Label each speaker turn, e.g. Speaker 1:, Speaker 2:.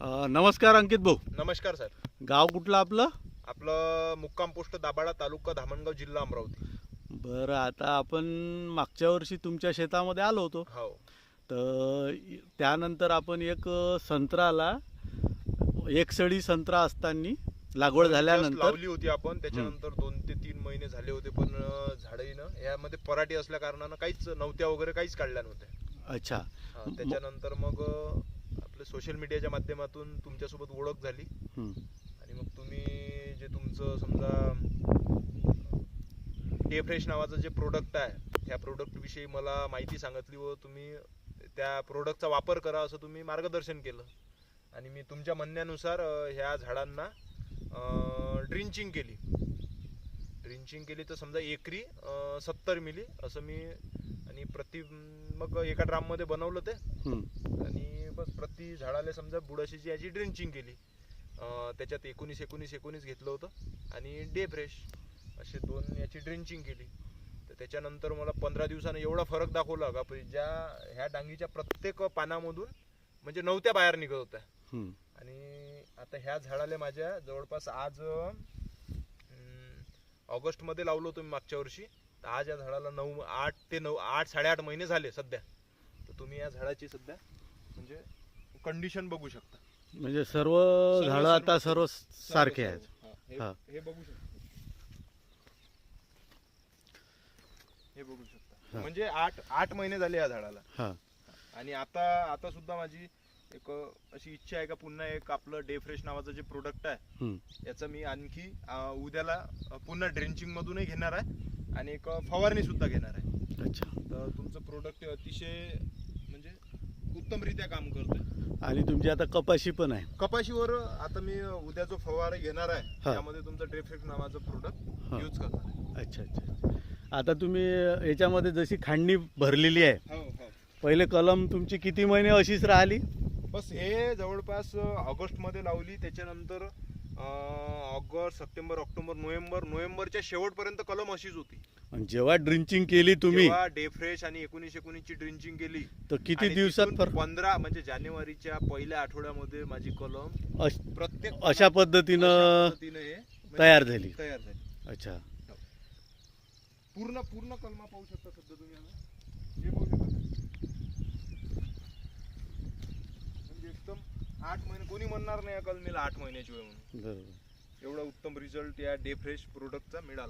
Speaker 1: अ, नमस्कार अंकित भाऊ.
Speaker 2: नमस्कार साहेब
Speaker 1: गाव कुठलं आपलं?
Speaker 2: आपलं मुक्काम पोस्ट दाबाडा तालुका धामणगाव जिल्हा अमरावती.
Speaker 1: बरं आता आपण मागच्या वर्षी तुमच्या शेतामध्ये आलो होतो.
Speaker 2: हो.
Speaker 1: तर त्यानंतर आपण एक संत्राला एक सडी संत्रा असताना लागवड झाल्यानंतर
Speaker 2: लावली होती आपण. त्याच्यानंतर दोन ते तीन महिने झाले होते पण अं, झाडही ना यामध्ये पराठी असल्या कारणानं काहीच नव्हत्या वगैरे काहीच काढल्या नव्हत्या.
Speaker 1: अच्छा.
Speaker 2: हा, त्याच्यानंतर मग अं, आपलं सोशल मीडियाच्या माध्यमातून तुमच्यासोबत ओळख झाली. आणि मग तुम्ही जे तुमचं समजा डे फ्रेश नावाचं जे प्रोडक्ट आहे त्या प्रोडक्ट विषयी मला माहिती सांगितली व तुम्ही त्या प्रोडक्टचा वापर करा असं तुम्ही मार्गदर्शन केलं आणि मी तुमच्या म्हणण्यानुसार ह्या झाडांना ड्रिंचिंग केली ड्रिंचिंग केली तर समजा एकरी सत्तर मिली असं मी आणि प्रति मग एका ड्राममध्ये बनवलं ते. आणि प्रति झाडाला समजा बुडाशीची याची ड्रिंचिंग केली. अं, त्याच्यात एकोणीस एकोणीस एकोणीस घेतलं होतं आणि डे फ्रेश असे दोन याची ड्रिंचिंग केली. तर त्याच्यानंतर मला पंधरा दिवसानं एवढा फरक दाखवला का ज्या ह्या डांगीच्या प्रत्येक पानामधून म्हणजे नव्हत्या बाहेर निघत होत्या.
Speaker 1: हं.
Speaker 2: आणि आता ह्या झाडाला माझ्या जवळपास आज ऑगस्टमध्ये लावलो होतो मी मागच्या वर्षी. तर आज या झाडाला नऊ आठ ते नऊ आठ साडेआठ महिने झाले सध्या. तर तुम्ही या झाडाची सध्या म्हणजे कंडिशन बघू शकता.
Speaker 1: म्हणजे सर्व
Speaker 2: सर्व-
Speaker 1: झाडं आता सर्व
Speaker 2: सर्व-
Speaker 1: सारखे आहेत.
Speaker 2: हा, हे-
Speaker 1: हा.
Speaker 2: हे बघू शकता. हे बघू शकता. म्हणजे आठ आठ महिने झाले या झाडाला.
Speaker 1: हां.
Speaker 2: आणि आता आता सुद्धा माझी एक अशी इच्छा आहे का पुन्हा एक आपलं डे फ्रेश नावाचं जे प्रोडक्ट आहे
Speaker 1: हं.
Speaker 2: याचं मी आणखी अ, उद्याला अ, पुन्हा ड्रेंचिंग मधूनही घेणार आहे आणि एक फवारणी सुद्धा घेणार आहे.
Speaker 1: अच्छा.
Speaker 2: तर तुमचं प्रोडक्ट अतिशय म्हणजे उत्तमरित्या काम करतोय.
Speaker 1: आणि तुमची आता कपाशी पण आहे.
Speaker 2: कपाशीवर आता मी उद्या जो फवारा घेणार आहे
Speaker 1: हा.
Speaker 2: त्यामध्ये तुमचं ड्रेफ्रेक्ट नावाचं
Speaker 1: हा.
Speaker 2: प्रोडक्ट यूज करणार आहे.
Speaker 1: अच्छा अच्छा आता तुम्ही याच्यामध्ये जशी खांडणी भरलेली आहे
Speaker 2: हो हो.
Speaker 1: पहिले कलम तुमची किती महिने अशीच राहिली?
Speaker 2: बस हे जवळपास ऑगस्टमध्ये लावली त्याच्यानंतर ऑगस्ट सप्टेंबर ऑक्टोबर नोव्हेंबर नोव्हेंबरच्या शेवटपर्यंत कलम अशीच होती.
Speaker 1: आणि जेव्हा ड्रिंचिंग केली तुम्ही
Speaker 2: डे फ्रेश आणि एकोणीस एकोणीसची ड्रिंचिंग केली
Speaker 1: तर किती दिवसात
Speaker 2: पंधरा म्हणजे जानेवारीच्या पहिल्या आठवड्यामध्ये माझी कलम प्रत्येक
Speaker 1: अशा पद्धतीनं
Speaker 2: हे म्हणजे
Speaker 1: तयार झाली.
Speaker 2: तयार झाली.
Speaker 1: अच्छा.
Speaker 2: पूर्ण पूर्ण कलमा पाहू शकता सध्या तुम्ही हे पाहू शकता म्हणजे एकदम आठ महिने कोणी म्हणणार नाही या कलमीला आठ महिन्याची वेळ म्हणून.
Speaker 1: बरोबर.
Speaker 2: एवढा उत्तम रिझल्ट या डे फ्रेश प्रोडक्टचा मिळाला.